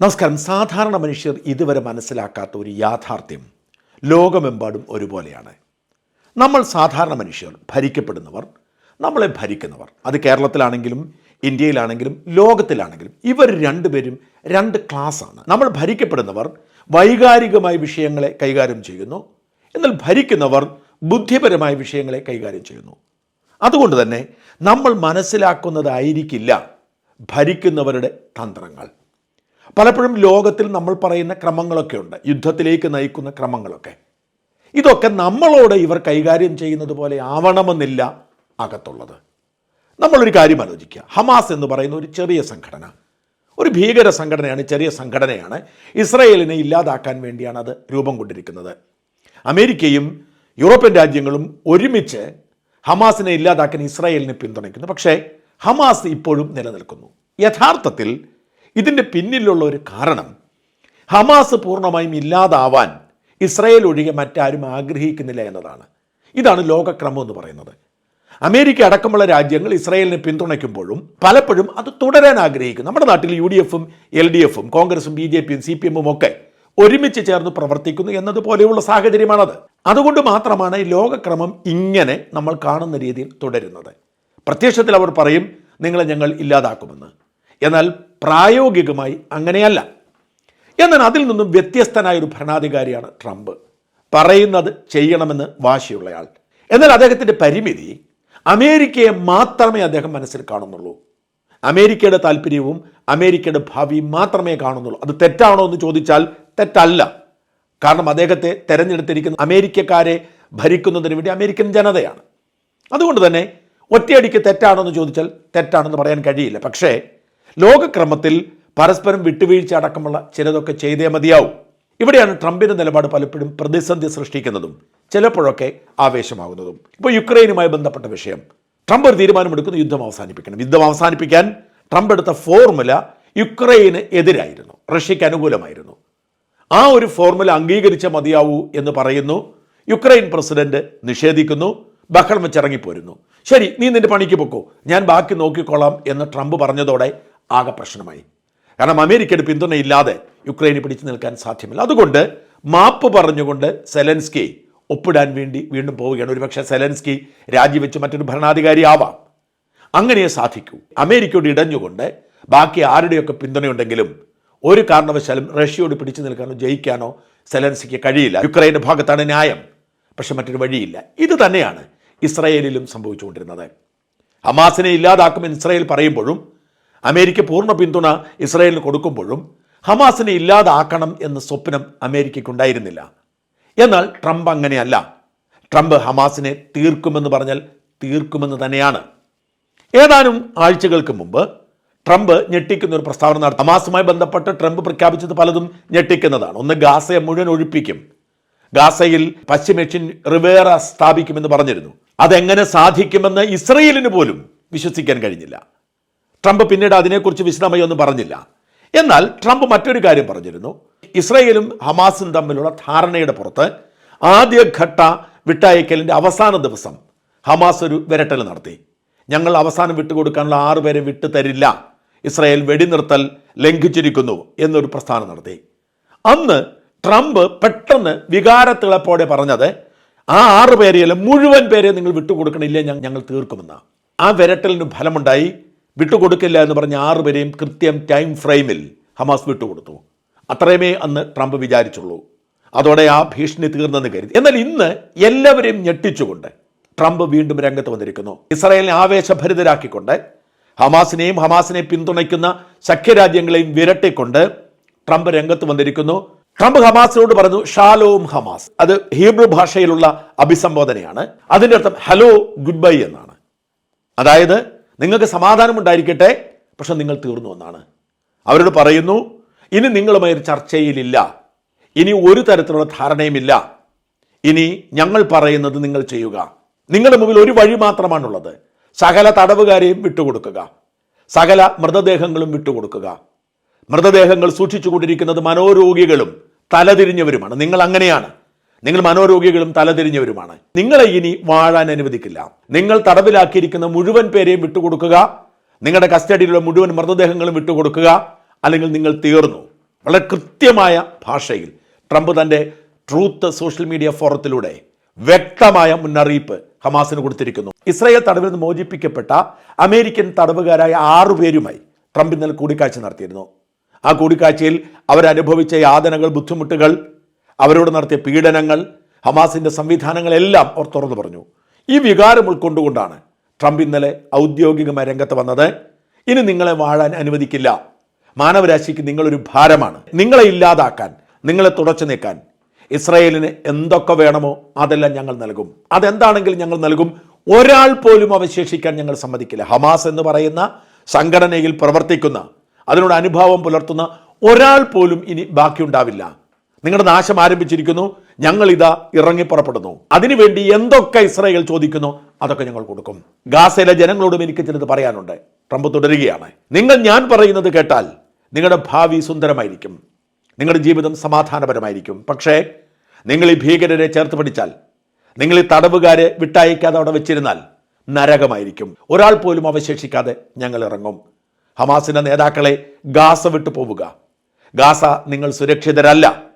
നമസ്കാരം. സാധാരണ മനുഷ്യർ ഇതുവരെ മനസ്സിലാക്കാത്ത ഒരു യാഥാർത്ഥ്യം. ലോകമെമ്പാടും ഒരുപോലെയാണ്. നമ്മൾ സാധാരണ മനുഷ്യർ ഭരിക്കപ്പെടുന്നവർ നമ്മളെ ഭരിക്കുന്നവർ. അത് കേരളത്തിലാണെങ്കിലും ഇന്ത്യയിലാണെങ്കിലും ലോകത്തിലാണെങ്കിലും ഇവർ രണ്ടുപേരും രണ്ട് ക്ലാസ്സാണ്. നമ്മൾ ഭരിക്കപ്പെടുന്നവർ വൈകാരികമായ വിഷയങ്ങളെ കൈകാര്യം ചെയ്യുന്നു. എന്നാൽ ഭരിക്കുന്നവർ ബുദ്ധിപരമായ വിഷയങ്ങളെ കൈകാര്യം ചെയ്യുന്നു. അതുകൊണ്ട് തന്നെ നമ്മൾ മനസ്സിലാക്കുന്നതായിരിക്കില്ല ഭരിക്കുന്നവരുടെ തന്ത്രങ്ങൾ. പലപ്പോഴും ലോകത്തിൽ നമ്മൾ പറയുന്ന ക്രമങ്ങളൊക്കെ ഉണ്ട്. യുദ്ധത്തിലേക്ക് നയിക്കുന്ന ക്രമങ്ങളൊക്കെ. ഇതൊക്കെ നമ്മളോട് ഇവർ കൈകാര്യം ചെയ്യുന്നത് പോലെ ആവണമെന്നില്ല അകത്തുള്ളത്. നമ്മളൊരു കാര്യം ആലോചിക്കുക. ഹമാസ് എന്ന് പറയുന്ന ഒരു ചെറിയ സംഘടന. ഒരു ഭീകര സംഘടനയാണ് ചെറിയ സംഘടനയാണ്. ഇസ്രയേലിനെ ഇല്ലാതാക്കാൻ വേണ്ടിയാണ് അത് രൂപം കൊണ്ടിരിക്കുന്നത്. അമേരിക്കയും യൂറോപ്യൻ രാജ്യങ്ങളും ഒരുമിച്ച് ഹമാസിനെ ഇല്ലാതാക്കാൻ ഇസ്രായേലിനെ പിന്തുണയ്ക്കുന്നു. പക്ഷേ ഹമാസ് ഇപ്പോഴും നിലനിൽക്കുന്നു. യഥാർത്ഥത്തിൽ ഇതിന്റെ പിന്നിലുള്ള ഒരു കാരണം ഹമാസ് പൂർണമായും ഇല്ലാതാവാൻ ഇസ്രായേൽ ഒഴികെ മറ്റാരും ആഗ്രഹിക്കുന്നില്ല എന്നതാണ്. ഇതാണ് ലോകക്രമം എന്ന് പറയുന്നത്. അമേരിക്ക അടക്കമുള്ള രാജ്യങ്ങൾ ഇസ്രായേലിനെ പിന്തുണയ്ക്കുമ്പോഴും പലപ്പോഴും അത് തുടരാൻ ആഗ്രഹിക്കും. നമ്മുടെ നാട്ടിൽ യു ഡി എഫും എൽ ഡി എഫും കോൺഗ്രസും ബി ജെ പിയും സി പി എമ്മും ഒക്കെ ഒരുമിച്ച് ചേർന്ന് പ്രവർത്തിക്കുന്നു എന്നതുപോലെയുള്ള സാഹചര്യമാണത്. അതുകൊണ്ട് മാത്രമാണ് ലോകക്രമം ഇങ്ങനെ നമ്മൾ കാണുന്ന രീതിയിൽ തുടരുന്നത്. പ്രത്യക്ഷത്തിൽ അവർ പറയും നിങ്ങളെ ഞങ്ങൾ ഇല്ലാതാക്കുമെന്ന്. എന്നാൽ പ്രായോഗികമായി അങ്ങനെയല്ല. എന്നാൽ അതിൽ നിന്നും വ്യത്യസ്തനായ ഒരു ഭരണാധികാരിയാണ് ട്രംപ്. പറയുന്നത് ചെയ്യണമെന്ന് വാശിയുള്ളയാൾ. എന്നാൽ അദ്ദേഹത്തിന്റെ പരിമിതി അമേരിക്കയെ മാത്രമേ അദ്ദേഹം മനസ്സിൽ കാണുന്നുള്ളൂ. അമേരിക്കയുടെ താല്പര്യവും അമേരിക്കയുടെ ഭാവിയും മാത്രമേ കാണുന്നുള്ളൂ. അത് തെറ്റാണോ എന്ന് ചോദിച്ചാൽ തെറ്റല്ല. കാരണം അദ്ദേഹത്തെ തെരഞ്ഞെടുത്തിരിക്കുന്ന അമേരിക്കക്കാരെ ഭരിക്കുന്നതിന് വേണ്ടി അമേരിക്കൻ ജനതയാണ്. അതുകൊണ്ട് തന്നെ ഒറ്റയടിക്ക് തെറ്റാണെന്ന് ചോദിച്ചാൽ തെറ്റാണെന്ന് പറയാൻ കഴിയില്ല. പക്ഷേ ലോകക്രമത്തിൽ പരസ്പരം വിട്ടുവീഴ്ച അടക്കമുള്ള ചിലതൊക്കെ ചെയ്തേ മതിയാവും. ഇവിടെയാണ് ട്രംപിന്റെ നിലപാട് പലപ്പോഴും പ്രതിസന്ധി സൃഷ്ടിക്കുന്നതും ചിലപ്പോഴൊക്കെ ആവേശമാകുന്നതും. ഇപ്പോൾ യുക്രൈനുമായി ബന്ധപ്പെട്ട വിഷയം. ട്രംപ് ഒരു തീരുമാനമെടുക്കുന്നു യുദ്ധം അവസാനിപ്പിക്കണം. യുദ്ധം അവസാനിപ്പിക്കാൻ ട്രംപ് എടുത്ത ഫോർമുല യുക്രൈന് എതിരായിരുന്നു റഷ്യയ്ക്ക് അനുകൂലമായിരുന്നു. ആ ഒരു ഫോർമുല അംഗീകരിച്ച മതിയാവൂ എന്ന് പറയുന്നു. യുക്രൈൻ പ്രസിഡന്റ് നിഷേധിക്കുന്നു ബഹളം വെച്ചിറങ്ങിപ്പോരുന്നു. ശരി നീ നിന്റെ പണിക്ക് പൊക്കോ ഞാൻ ബാക്കി നോക്കിക്കോളാം എന്ന് ട്രംപ് പറഞ്ഞതോടെ ആകെ പ്രശ്നമായി. കാരണം അമേരിക്കയുടെ പിന്തുണയില്ലാതെ യുക്രൈന് പിടിച്ചു നിൽക്കാൻ സാധ്യമല്ല. അതുകൊണ്ട് മാപ്പ് പറഞ്ഞുകൊണ്ട് സെലൻസ്കി ഒപ്പിടാൻ വേണ്ടി വീണ്ടും പോവുകയാണ്. ഒരുപക്ഷെ സെലൻസ്കി രാജിവെച്ച് മറ്റൊരു ഭരണാധികാരി ആവാം. അങ്ങനെ സാധിക്കൂ. അമേരിക്കയോട് ഇടഞ്ഞുകൊണ്ട് ബാക്കി ആരുടെയൊക്കെ പിന്തുണയുണ്ടെങ്കിലും ഒരു കാരണവശാലും റഷ്യയോട് പിടിച്ചു നിൽക്കാനോ ജയിക്കാനോ സെലൻസിക്ക് കഴിയില്ല. യുക്രൈന്റെ ഭാഗത്താണ് ന്യായം. പക്ഷെ മറ്റൊരു വഴിയില്ല. ഇത് തന്നെയാണ് ഇസ്രയേലിലും സംഭവിച്ചുകൊണ്ടിരുന്നത്. ഹമാസിനെ ഇല്ലാതാക്കുമെന്ന് ഇസ്രയേൽ പറയുമ്പോഴും അമേരിക്ക പൂർണ പിന്തുണ ഇസ്രയേലിന് കൊടുക്കുമ്പോഴും ഹമാസിനെ ഇല്ലാതാക്കണം എന്ന സ്വപ്നം അമേരിക്കയ്ക്കുണ്ടായിരുന്നില്ല. എന്നാൽ ട്രംപ് അങ്ങനെയല്ല. ട്രംപ് ഹമാസിനെ തീർക്കുമെന്ന് പറഞ്ഞാൽ തീർക്കുമെന്ന് തന്നെയാണ്. ഏതാനും ആഴ്ചകൾക്ക് മുമ്പ് ട്രംപ് ഞെട്ടിക്കുന്ന ഒരു പ്രസ്താവന നടത്തി. ഹമാസുമായി ബന്ധപ്പെട്ട് ട്രംപ് പ്രഖ്യാപിച്ചത് പലതും ഞെട്ടിക്കുന്നതാണ്. ഒന്ന് ഗാസയെ മുഴുവൻ ഒഴിപ്പിക്കും. ഗാസയിൽ പശ്ചിമേഷ്യൻ റിവേറ സ്ഥാപിക്കുമെന്ന് പറഞ്ഞിരുന്നു. അതെങ്ങനെ സാധിക്കുമെന്ന് ഇസ്രയേലിന് പോലും വിശ്വസിക്കാൻ കഴിഞ്ഞില്ല. ട്രംപ് പിന്നീട് അതിനെക്കുറിച്ച് വിശദമായി ഒന്നും പറഞ്ഞില്ല. എന്നാൽ ട്രംപ് മറ്റൊരു കാര്യം പറഞ്ഞിരുന്നു. ഇസ്രയേലും ഹമാസും തമ്മിലുള്ള ധാരണയുടെ പുറത്ത് ആദ്യഘട്ട വിട്ടയക്കലിന്റെ അവസാന ദിവസം ഹമാസ് ഒരു വിരട്ടൽ നടത്തി. ഞങ്ങൾ അവസാനം വിട്ടുകൊടുക്കാനുള്ള ആറുപേരെ വിട്ടു തരില്ല. ഇസ്രായേൽ വെടിനിർത്തൽ ലംഘിച്ചിരിക്കുന്നു എന്നൊരു പ്രസ്ഥാനം നടത്തി. അന്ന് ട്രംപ് പെട്ടെന്ന് വികാരത്തിളപ്പോടെ പറഞ്ഞത് ആ ആറ് പേരെയല്ല മുഴുവൻ പേരെ നിങ്ങൾ വിട്ടുകൊടുക്കണില്ല ഞങ്ങൾ തീർക്കുമെന്ന്. ആ വിരട്ടലിന് ഫലമുണ്ടായി വിട്ടുകൊടുക്കില്ല എന്ന് പറഞ്ഞ ആറുപേരെയും കൃത്യം ടൈം ഫ്രെയിമിൽ ഹമാസ് വിട്ടുകൊടുത്തു. അത്രയുമേ അന്ന് ട്രംപ് വിചാരിച്ചുള്ളൂ. അതോടെ ആ ഭീഷണി തീർന്നെന്ന് കരുതി. എന്നാൽ ഇന്ന് എല്ലാവരെയും ഞെട്ടിച്ചുകൊണ്ട് ട്രംപ് വീണ്ടും രംഗത്ത് വന്നിരിക്കുന്നു. ഇസ്രായേലിനെ ആവേശഭരിതരാക്കിക്കൊണ്ട് ഹമാസിനെയും ഹമാസിനെ പിന്തുണയ്ക്കുന്ന സഖ്യരാജ്യങ്ങളെയും വിരട്ടിക്കൊണ്ട് ട്രംപ് രംഗത്ത് വന്നിരിക്കുന്നു. ട്രംപ് ഹമാസിനോട് പറഞ്ഞു ഷാലോം ഹമാസ്. അത് ഹീബ്രു ഭാഷയിലുള്ള അഭിസംബോധനയാണ്. അതിന്റെ അർത്ഥം ഹലോ ഗുഡ് ബൈ എന്നാണ്. അതായത് നിങ്ങൾക്ക് സമാധാനം ഉണ്ടായിരിക്കട്ടെ പക്ഷെ നിങ്ങൾ തീർന്നു എന്നാണ്. അവരോട് പറയുന്നു ഇനി നിങ്ങളുമായി ഒരു ചർച്ചയിലില്ല. ഇനി ഒരു തരത്തിലുള്ള ധാരണയുമില്ല. ഇനി ഞങ്ങൾ പറയുന്നത് നിങ്ങൾ ചെയ്യുക. നിങ്ങളുടെ മുമ്പിൽ ഒരു വഴി മാത്രമാണുള്ളത്. സകല തടവുകാരെയും വിട്ടുകൊടുക്കുക. സകല മൃതദേഹങ്ങളും വിട്ടുകൊടുക്കുക. മൃതദേഹങ്ങൾ സൂക്ഷിച്ചുകൊണ്ടിരിക്കുന്നത് മനോരോഗികളും തലതിരിഞ്ഞവരുമാണ്. നിങ്ങൾ അങ്ങനെയാണ്. നിങ്ങൾ മനോരോഗികളും തലതിരിഞ്ഞവരുമാണ്. നിങ്ങളെ ഇനി വാഴാൻ അനുവദിക്കില്ല. നിങ്ങൾ തടവിലാക്കിയിരിക്കുന്ന മുഴുവൻ പേരെയും വിട്ടുകൊടുക്കുക. നിങ്ങളുടെ കസ്റ്റഡിയിലുള്ള മുഴുവൻ മൃതദേഹങ്ങളും വിട്ടുകൊടുക്കുക. അല്ലെങ്കിൽ നിങ്ങൾ തീർന്നു. വളരെ കൃത്യമായ ഭാഷയിൽ ട്രംപ് തന്റെ ട്രൂത്ത് സോഷ്യൽ മീഡിയ ഫോറത്തിലൂടെ വ്യക്തമായ മുന്നറിയിപ്പ് ഹമാസിന് കൊടുത്തിരിക്കുന്നു. ഇസ്രായേൽ തടവിൽ നിന്ന് മോചിപ്പിക്കപ്പെട്ട അമേരിക്കൻ തടവുകാരായ ആറു പേരുമായി ട്രംപ് ഇന്നലെ കൂടിക്കാഴ്ച നടത്തിയിരുന്നു. ആ കൂടിക്കാഴ്ചയിൽ അവരനുഭവിച്ച യാതനകൾ ബുദ്ധിമുട്ടുകൾ അവരോട് നടത്തിയ പീഡനങ്ങൾ ഹമാസിന്റെ സംവിധാനങ്ങളെല്ലാം അവർ തുറന്നു പറഞ്ഞു. ഈ വികാരം ഉൾക്കൊണ്ടുകൊണ്ടാണ് ട്രംപ് ഇന്നലെ ഔദ്യോഗികമായ രംഗത്ത് വന്നത്. ഇനി നിങ്ങളെ വാഴാൻ അനുവദിക്കില്ല. മാനവരാശിക്ക് നിങ്ങളൊരു ഭാരമാണ്. നിങ്ങളെ ഇല്ലാതാക്കാൻ നിങ്ങളെ തുടച്ചു നീക്കാൻ ഇസ്രയേലിന് എന്തൊക്കെ വേണമോ അതെല്ലാം ഞങ്ങൾ നൽകും. അതെന്താണെങ്കിലും ഞങ്ങൾ നൽകും. ഒരാൾ പോലും അവശേഷിക്കാൻ ഞങ്ങൾ സമ്മതിക്കില്ല. ഹമാസ് എന്ന് പറയുന്ന സംഘടനയിൽ പ്രവർത്തിക്കുന്ന അതിനോട് അനുഭാവം പുലർത്തുന്ന ഒരാൾ പോലും ഇനി ബാക്കിയുണ്ടാവില്ല. നിങ്ങളുടെ നാശം ആരംഭിച്ചിരിക്കുന്നു. ഞങ്ങൾ ഇതാ ഇറങ്ങി പുറപ്പെടുന്നു. അതിനുവേണ്ടി എന്തൊക്കെ ഇസ്രായേൽ ചോദിക്കുന്നു അതൊക്കെ ഞങ്ങൾ കൊടുക്കും. ഗാസയിലെ ജനങ്ങളോടും എനിക്ക് ചിലത് പറയാനുണ്ട്. ട്രംപ് തുടരുകയാണ്. നിങ്ങൾ ഞാൻ പറയുന്നത് കേട്ടാൽ നിങ്ങളുടെ ഭാവി സുന്ദരമായിരിക്കും. നിങ്ങളുടെ ജീവിതം സമാധാനപരമായിരിക്കും. പക്ഷേ നിങ്ങൾ ഈ ഭീകരരെ ചേർത്ത് പിടിച്ചാൽ നിങ്ങൾ ഈ തടവുകാരെ വിട്ടയക്കാതെ അവിടെ വെച്ചിരുന്നാൽ നരകമായിരിക്കും. ഒരാൾ പോലും അവശേഷിക്കാതെ ഞങ്ങൾ ഇറങ്ങും. ഹമാസിന്റെ നേതാക്കളെ ഗാസ വിട്ടു പോവുക ഗാസ നിങ്ങൾ സുരക്ഷിതരല്ല.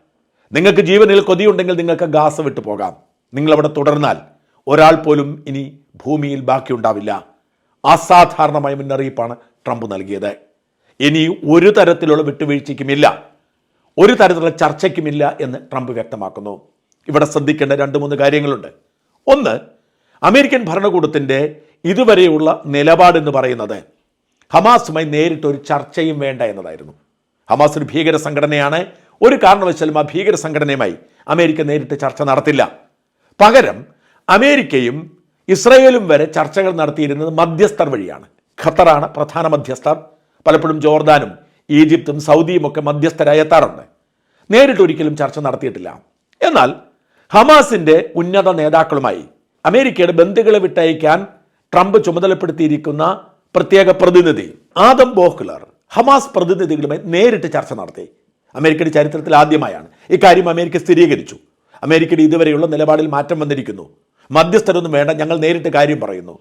നിങ്ങൾക്ക് ജീവനിൽ കൊതിയുണ്ടെങ്കിൽ നിങ്ങൾക്ക് ഗാസ വിട്ടു പോകാം. നിങ്ങൾ അവിടെ തുടർന്നാൽ ഒരാൾ പോലും ഇനി ഭൂമിയിൽ ബാക്കിയുണ്ടാവില്ല. അസാധാരണമായ മുന്നറിയിപ്പാണ് ട്രംപ് നൽകിയത്. ഇനി ഒരു തരത്തിലുള്ള വിട്ടുവീഴ്ചയ്ക്കുമില്ല. ഒരു തരത്തിലുള്ള ചർച്ചയ്ക്കുമില്ല എന്ന് ട്രംപ് വ്യക്തമാക്കുന്നു. ഇവിടെ ശ്രദ്ധിക്കേണ്ട രണ്ട് മൂന്ന് കാര്യങ്ങളുണ്ട്. ഒന്ന് അമേരിക്കൻ ഭരണകൂടത്തിന്റെ ഇതുവരെയുള്ള നിലപാടെന്ന് പറയുന്നത് ഹമാസുമായി നേരിട്ട് ഒരു ചർച്ചയും വേണ്ട എന്നതായിരുന്നു. ഹമാസ് ഒരു ഭീകര സംഘടനയാണ് ഒരു കാരണവശാലും ആ ഭീകര സംഘടനയുമായി അമേരിക്ക നേരിട്ട് ചർച്ച നടത്തില്ല. പകരം അമേരിക്കയും ഇസ്രയേലും വരെ ചർച്ചകൾ നടത്തിയിരുന്നത് മധ്യസ്ഥർ വഴിയാണ്. ഖത്തറാണ് പ്രധാന മധ്യസ്ഥർ. പലപ്പോഴും ജോർദാനും ഈജിപ്തും സൗദിയും ഒക്കെ മധ്യസ്ഥരായി എത്താറുണ്ട്. നേരിട്ട് ഒരിക്കലും ചർച്ച നടത്തിയിട്ടില്ല. എന്നാൽ ഹമാസിന്റെ ഉന്നത നേതാക്കളുമായി അമേരിക്കയുടെ ബന്ധുക്കളെ വിട്ടയക്കാൻ ട്രംപ് ചുമതലപ്പെടുത്തിയിരിക്കുന്ന പ്രത്യേക പ്രതിനിധി ആദം ബോഹ്ലർ ഹമാസ് പ്രതിനിധികളുമായി നേരിട്ട് ചർച്ച നടത്തി. അമേരിക്കയുടെ ചരിത്രത്തിൽ ആദ്യമായാണ്. ഇക്കാര്യം അമേരിക്ക സ്ഥിരീകരിച്ചു. അമേരിക്കയുടെ ഇതുവരെയുള്ള നിലപാടിൽ മാറ്റം വന്നിരിക്കുന്നു. മധ്യസ്ഥരൊന്നും വേണ്ട ഞങ്ങൾ നേരിട്ട് കാര്യം പറയുന്നു.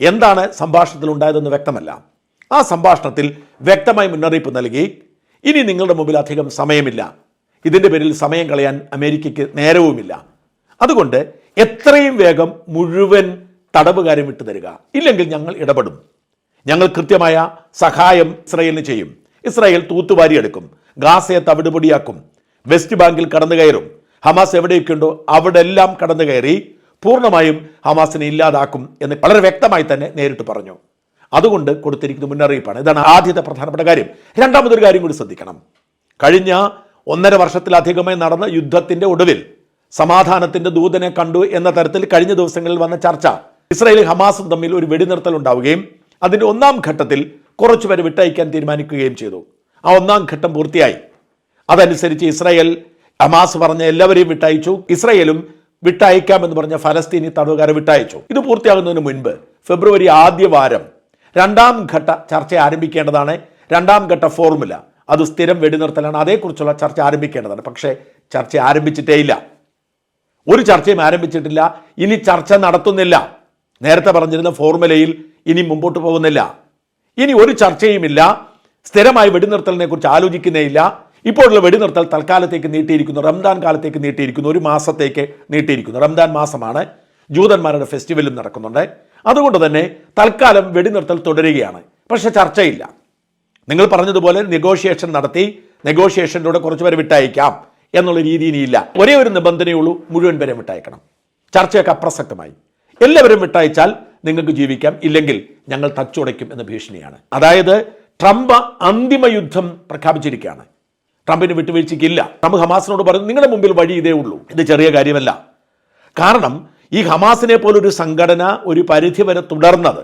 എന്താണ് സംഭാഷണത്തിൽ ഉണ്ടായതെന്ന് വ്യക്തമല്ല. ആ സംഭാഷണത്തിൽ വ്യക്തമായി മുന്നറിയിപ്പ് നൽകി ഇനി നിങ്ങളുടെ മുമ്പിൽ അധികം സമയമില്ല. ഇതിന്റെ പേരിൽ സമയം കളയാൻ അമേരിക്കയ്ക്ക് നേരവുമില്ല. അതുകൊണ്ട് എത്രയും വേഗം മുഴുവൻ തടവുകാരും വിട്ടു തരിക. ഇല്ലെങ്കിൽ ഞങ്ങൾ ഇടപെടും. ഞങ്ങൾ കൃത്യമായ സഹായം ഇസ്രയേലിന് ചെയ്യും. ഇസ്രായേൽ തൂത്തുവാരിയെടുക്കും. ഗാസയെ തവിടുപൊടിയാക്കും. വെസ്റ്റ് ബാങ്കിൽ കടന്നു കയറും. ഹമാസ് എവിടെയൊക്കെയുണ്ടോ അവിടെ എല്ലാം കടന്നു കയറി പൂർണമായും ഹമാസിനെ ഇല്ലാതാക്കും എന്ന് വളരെ വ്യക്തമായി തന്നെ നേരിട്ട് പറഞ്ഞു. അതുകൊണ്ട് കൊടുത്തിരിക്കുന്ന മുന്നറിയിപ്പാണ്. ഇതാണ് ആദ്യത്തെ പ്രധാനപ്പെട്ട കാര്യം. രണ്ടാമതൊരു കാര്യം കൂടി ശ്രദ്ധിക്കണം. കഴിഞ്ഞ ഒന്നര വർഷത്തിലധികമായി നടന്ന യുദ്ധത്തിന്റെ ഒടുവിൽ സമാധാനത്തിന്റെ ദൂതനെ കണ്ടു എന്ന തരത്തിൽ കഴിഞ്ഞ ദിവസങ്ങളിൽ വന്ന ചർച്ച. ഇസ്രായേൽ ഹമാസും തമ്മിൽ ഒരു വെടിനിർത്തൽ ഉണ്ടാവുകയും അതിന്റെ ഒന്നാം ഘട്ടത്തിൽ കുറച്ചുപേരെ വിട്ടയക്കാൻ തീരുമാനിക്കുകയും ചെയ്തു. ആ ഒന്നാം ഘട്ടം പൂർത്തിയായി. അതനുസരിച്ച് ഇസ്രായേൽ ഹമാസ് പറഞ്ഞ എല്ലാവരെയും വിട്ടയച്ചു. ഇസ്രായേലും വിട്ടയക്കാമെന്ന് പറഞ്ഞ ഫലസ്തീനി തടവുകാരെ വിട്ടയച്ചു. ഇത് പൂർത്തിയാകുന്നതിന് മുൻപ് ഫെബ്രുവരി ആദ്യ വാരം രണ്ടാം ഘട്ട ചർച്ച ആരംഭിക്കേണ്ടതാണ്. രണ്ടാം ഘട്ട ഫോർമുല. അത് സ്ഥിരം വെടിനിർത്തലാണ്. അതേക്കുറിച്ചുള്ള ചർച്ച ആരംഭിക്കേണ്ടതാണ്. പക്ഷേ ചർച്ച ആരംഭിച്ചിട്ടേയില്ല ഒരു ചർച്ചയും ആരംഭിച്ചിട്ടില്ല. ഇനി ചർച്ച നടത്തുന്നില്ല. നേരത്തെ പറഞ്ഞിരുന്ന ഫോർമുലയിൽ ഇനി മുമ്പോട്ട് പോകുന്നില്ല. ഇനി ഒരു ചർച്ചയുമില്ല. സ്ഥിരമായി വെടിനിർത്തലിനെ കുറിച്ച് ആലോചിക്കുന്നേയില്ല ഇപ്പോഴുള്ള വെടിനിർത്തൽ തൽക്കാലത്തേക്ക് നീട്ടിയിരിക്കുന്നു. റംദാൻ കാലത്തേക്ക് നീട്ടിയിരിക്കുന്നു. ഒരു മാസത്തേക്ക് നീട്ടിയിരിക്കുന്നു. റംദാൻ മാസമാണ്. ജൂതന്മാരുടെ ഫെസ്റ്റിവലും നടക്കുന്നുണ്ട്. അതുകൊണ്ട് തന്നെ തൽക്കാലം വെടിനിർത്തൽ തുടരുകയാണ്. പക്ഷെ ചർച്ചയില്ല. നിങ്ങൾ പറഞ്ഞതുപോലെ നെഗോഷിയേഷൻ നടത്തി നെഗോഷിയേഷനിലൂടെ കുറച്ച് പേരെ വിട്ടയക്കാം എന്നുള്ള രീതി ഒരേ ഒരു നിബന്ധനയുള്ളൂ മുഴുവൻ പേരെ വിട്ടയക്കണം. ചർച്ചയൊക്കെ അപ്രസക്തമായി. എല്ലാവരും വിട്ടയച്ചാൽ നിങ്ങൾക്ക് ജീവിക്കാം. ഇല്ലെങ്കിൽ ഞങ്ങൾ തച്ചുടയ്ക്കും എന്ന ഭീഷണിയാണ്. അതായത് ട്രംപ് അന്തിമ യുദ്ധം പ്രഖ്യാപിച്ചിരിക്കുകയാണ്. ട്രംപിന് വിട്ടുവീഴ്ചയ്ക്കില്ല. ട്രംപ് ഹമാസിനോട് പറഞ്ഞു നിങ്ങളുടെ മുമ്പിൽ വഴി ഇതേ ഉള്ളൂ. ഇത് ചെറിയ കാര്യമല്ല. കാരണം ഈ ഹമാസിനെ പോലൊരു സംഘടന ഒരു പരിധി വരെ തുടർന്നത്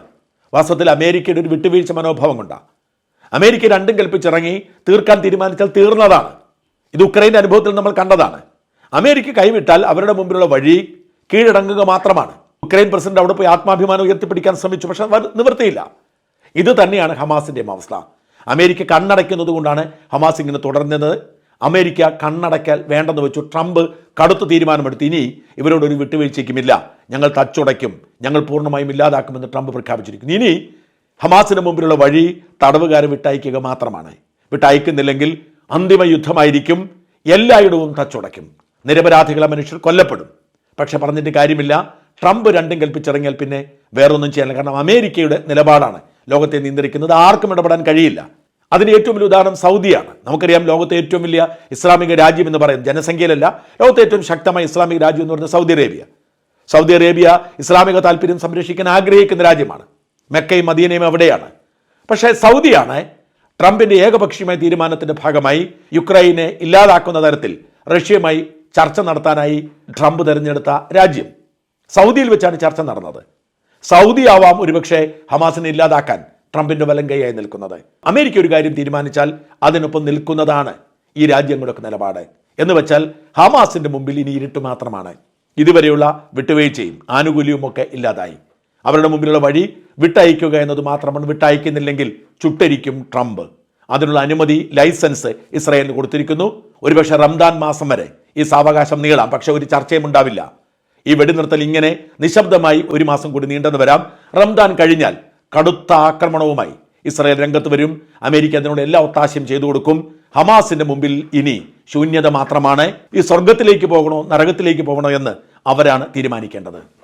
വാസ്തവത്തിൽ അമേരിക്കയുടെ ഒരു വിട്ടുവീഴ്ച മനോഭാവം കൊണ്ടാണ് അമേരിക്ക രണ്ടും കൽപ്പിച്ചിറങ്ങി തീർക്കാൻ തീരുമാനിച്ചാൽ തീർന്നതാണ്. ഇത് ഉക്രൈന്റെ അനുഭവത്തിൽ നമ്മൾ കണ്ടതാണ്. അമേരിക്ക കൈവിട്ടാൽ അവരുടെ മുമ്പിലുള്ള വഴി കീഴടങ്ങുക മാത്രമാണ്. ഉക്രൈൻ പ്രസിഡന്റ് അവിടെ പോയി ആത്മാഭിമാനം ഉയർത്തിപ്പിടിക്കാൻ ശ്രമിച്ചു പക്ഷെ നിവർത്തിയില്ല ഇത് തന്നെയാണ് ഹമാസിന്റെ അവസ്ഥ. അമേരിക്ക കണ്ണടയ്ക്കുന്നത് കൊണ്ടാണ് ഹമാസ് ഇങ്ങനെ തുടർന്നത്. അമേരിക്ക കണ്ണടയ്ക്കൽ വേണ്ടെന്ന് വെച്ചു ട്രംപ് കടുത്ത തീരുമാനമെടുത്ത്. ഇനി ഇവരോടൊരു വിട്ടുവീഴ്ചയ്ക്കുമില്ല. ഞങ്ങൾ തച്ചുടയ്ക്കും. ഞങ്ങൾ പൂർണമായും ഇല്ലാതാക്കുമെന്ന് ട്രംപ് പ്രഖ്യാപിച്ചിരിക്കുന്നു. ഇനി ഹമാസിന് മുമ്പിലുള്ള വഴി തടവുകാരെ വിട്ടയക്കുക മാത്രമാണ്. വിട്ടയക്കുന്നില്ലെങ്കിൽ അന്തിമ യുദ്ധമായിരിക്കും. എല്ലായിടവും തച്ചുടയ്ക്കും. നിരപരാധികളെ മനുഷ്യർ കൊല്ലപ്പെടും. പക്ഷെ പറഞ്ഞിട്ട് കാര്യമില്ല. ട്രംപ് രണ്ടും കൽപ്പിച്ചിറങ്ങിയാൽ പിന്നെ വേറൊന്നും ചെയ്യാനില്ല കാരണം അമേരിക്കയുടെ നിലപാടാണ്. ലോകത്തെ നിയന്ത്രിക്കുന്നത് ആർക്കും ഇടപെടാൻ കഴിയില്ല. അതിന് ഏറ്റവും വലിയ ഉദാഹരണം സൗദിയാണ്. നമുക്കറിയാം ലോകത്തെ ഏറ്റവും വലിയ ഇസ്ലാമിക രാജ്യം എന്ന് പറയുന്നത് ജനസംഖ്യയിലല്ല ലോകത്തെ ഏറ്റവും ശക്തമായ ഇസ്ലാമിക രാജ്യം എന്ന് പറയുന്നത് സൗദി അറേബ്യ. സൗദി അറേബ്യ ഇസ്ലാമിക താല്പര്യം സംരക്ഷിക്കാൻ ആഗ്രഹിക്കുന്ന രാജ്യമാണ്. മെക്കയും മദീനയും അവിടെയാണ്. പക്ഷേ സൗദിയാണ് ട്രംപിന്റെ ഏകപക്ഷീയമായ തീരുമാനത്തിന്റെ ഭാഗമായി യുക്രൈനെ ഇല്ലാതാക്കുന്ന തരത്തിൽ റഷ്യയുമായി ചർച്ച നടത്താനായി ട്രംപ് തിരഞ്ഞെടുത്ത രാജ്യം. സൗദിയിൽ വെച്ചാണ് ചർച്ച നടന്നത്. സൗദി ആവാം ഒരുപക്ഷെ ഹമാസിനെ ഇല്ലാതാക്കാൻ ട്രംപിന്റെ വലങ്കയായി നിൽക്കുന്നത്. അമേരിക്ക ഒരു കാര്യം തീരുമാനിച്ചാൽ അതിനൊപ്പം നിൽക്കുന്നതാണ് ഈ രാജ്യങ്ങളുടെ നിലപാട്. എന്ന് വെച്ചാൽ ഹമാസിന്റെ മുമ്പിൽ ഇനി ഇരുട്ട് മാത്രമാണ്. ഇതുവരെയുള്ള വിട്ടുവീഴ്ചയും ആനുകൂല്യവും ഒക്കെ ഇല്ലാതായി. അവരുടെ മുമ്പിലുള്ള വഴി വിട്ടയക്കുക എന്നത് മാത്രമാണ്. വിട്ടയക്കുന്നില്ലെങ്കിൽ ചുട്ടരിക്കും ട്രംപ്. അതിനുള്ള അനുമതി ലൈസൻസ് ഇസ്രായേലിന് കൊടുത്തിരിക്കുന്നു. ഒരുപക്ഷെ റംദാൻ മാസം വരെ ഈ സാവകാശം നീളാം. പക്ഷെ ഒരു ചർച്ചയും ഉണ്ടാവില്ല. ഈ വെടിനിർത്തൽ ഇങ്ങനെ നിശബ്ദമായി ഒരു മാസം കൂടി നീണ്ടെന്ന് വരാം. റംദാൻ കഴിഞ്ഞാൽ കടുത്ത ആക്രമണവുമായി ഇസ്രായേൽ രംഗത്ത് വരും. അമേരിക്ക അതിനോട് എല്ലാ ഒത്താശയും ചെയ്തു കൊടുക്കും. ഹമാസിന്റെ മുമ്പിൽ ഇനി ശൂന്യത മാത്രമാണ്. ഈ സ്വർഗത്തിലേക്ക് പോകണോ നരകത്തിലേക്ക് പോകണോ എന്ന് അവരാണ് തീരുമാനിക്കേണ്ടത്.